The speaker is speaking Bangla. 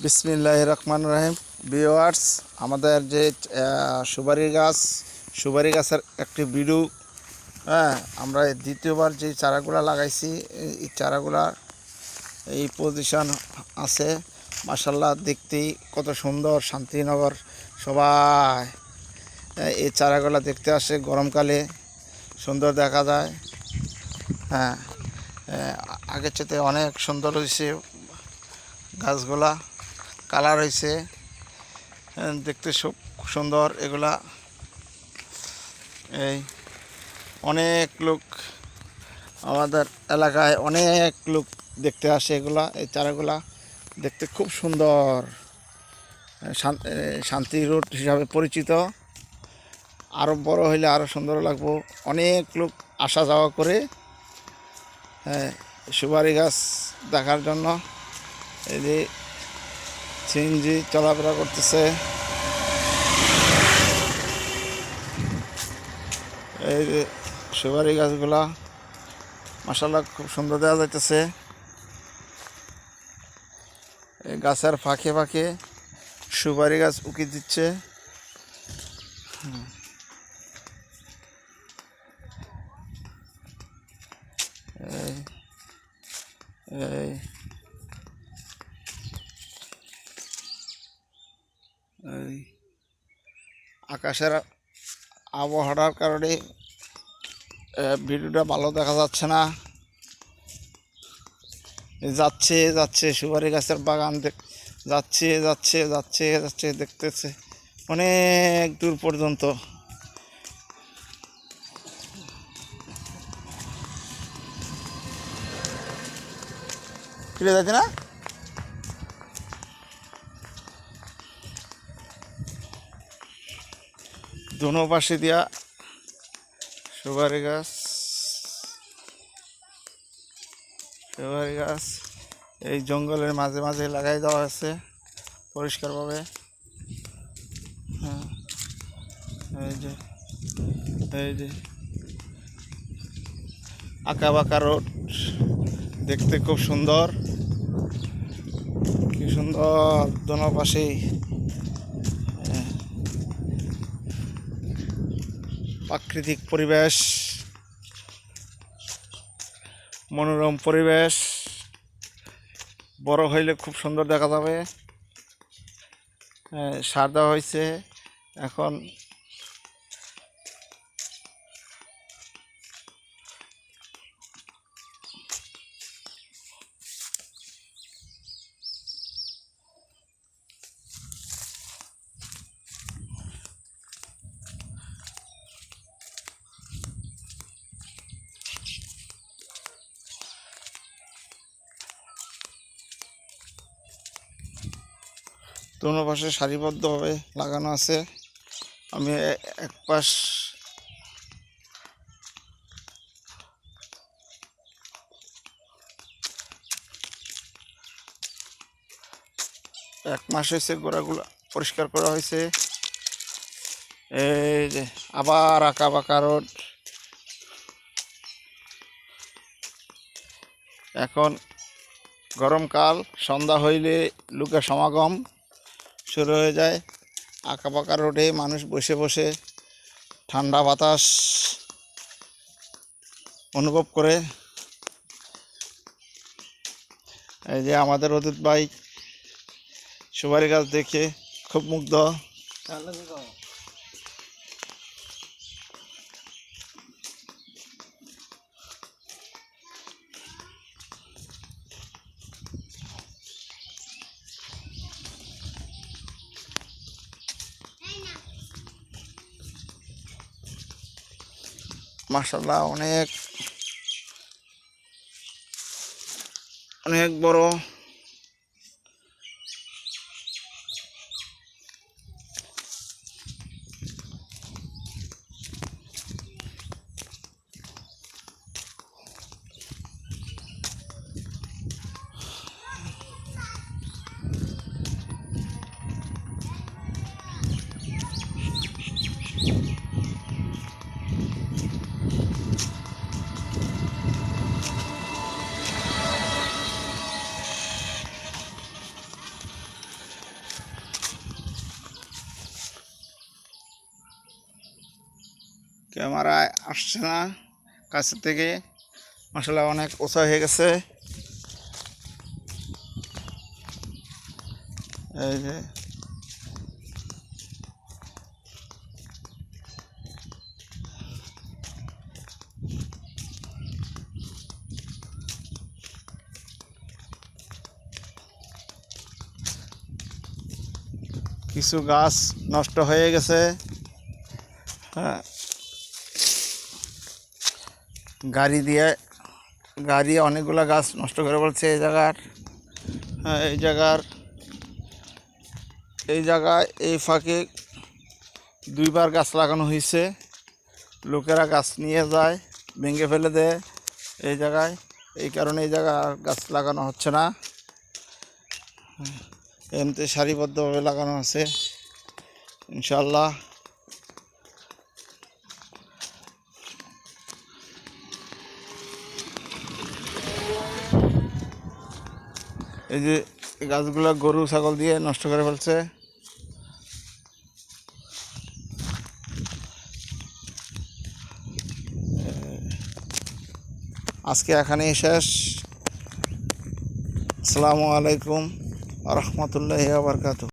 বিসমিল্লাহ রহমান রাহিম। ভিওয়ার্স আমাদের যে সুপারি গাছ, সুপারি গাছের একটি বিডু হ্যাঁ আমরা দ্বিতীয়বার যে চারাগুলা লাগাইছি, এই- চারাগুলা এই পজিশন আছে। মাসাল্লাহ দেখতেই কত সুন্দর শান্তিনগর সবাই। এই চারাগুলা দেখতে আসে গরমকালে, সুন্দর দেখা যায়। হ্যাঁ আগের চেয়ে অনেক সুন্দর হয়েছে গাছগুলা। কালার হয়েছে। আহ, দেখতে খুব সুন্দর এগুলা। এই অনেক লোক আমাদের এলাকায় অনেক লোক দেখতে আসে এগুলা এই চারাগুলা। দেখতে খুব সুন্দর। শান্তি রোড হিসাবে পরিচিত। আরও বড় হইলে আরও সুন্দর লাগবো। অনেক লোক আসা যাওয়া করে হ্যাঁ সুপারি গাছ দেখার জন্য। এই যে সিএনজি চলাফেরা করতেছে। এই যে সুপারি গাছগুলা মাসাল্লাহ খুব সুন্দর দেখা যাইতেছে। এই গাছের ফাঁকে ফাঁকে সুপারি গাছ উকি দিচ্ছে। এই এই আকাশের আবহাওয়ার কারণে ভিডিওটা ভালো দেখা যাচ্ছে না। যাচ্ছে যাচ্ছে, সুপারি গাছের বাগান দেখ- যাচ্ছে যাচ্ছে যাচ্ছে যাচ্ছে, দেখতেছে অনেক দূর পর্যন্ত। ফিরে যাচ্ছে না? দোনো পাশে দিয়া সুপারি গাছ সুপারি গাছ, এই জঙ্গলের মাঝে মাঝে লাগাই দেওয়া আছে পরিষ্কারভাবে। হ্যাঁ এই যে এই যে আঁকা বাঁকা রোড দেখতে খুব সুন্দর। কি সুন্দর, দোনো পাশেই। প্রাকৃতিক পরিবেশ মনোরম পরিবেশ বড় হইলে খুব সুন্দর দেখা যাবে। সার দেওয়া হয়েছে এখন দোনো পাশে সারিবদ্ধভাবে লাগানো আছে। আমি এক পাশ এক মাস হয়েছে গোড়াগুলো পরিষ্কার করা হয়েছে। এই যে আবার আঁকা বাঁকা রোড। এখন গরমকাল, সন্ধ্যা হইলে লোকের সমাগম। শুরু হয়ে যায়। আঁকা পাকা রোডে মানুষ বসে বসে ঠান্ডা বাতাস অনুভব করে। এই যে আমাদের অদিত বাইক সুপারি গাছ দেখে খুব মুগ্ধ। মাসাল্লাহ অনেক অনেক বড় ক্যামেরায় আসছে না। কাছে থেকে। মশলা অনেক ওষা হয়ে গেছে। এই যে। কিছু গাছ নষ্ট হয়ে গেছে। হ্যাঁ। গাড়ি দিয়ে, গাড়ি অনেকগুলো গাছ নষ্ট করে বলছে এই জায়গার। হ্যাঁ এই জায়গার, এই জায়গায় এই ফাঁকে দুইবার গাছ লাগানো হয়েছে। লোকেরা গাছ নিয়ে যায়, ভেঙে ফেলে দেয় এই জায়গায়। এই কারণে এই জায়গা গাছ লাগানো হচ্ছে না। এমনিতে সারিবদ্ধভাবে লাগানো আছে। ইনশাল্লাহ এই যে গাছগুলা গরু, ছাগল দিয়ে নষ্ট করে ফেলছে। আজকে এখানেই শেষ। আসসালামু আলাইকুম রহমতুল্লাহ বারকাতু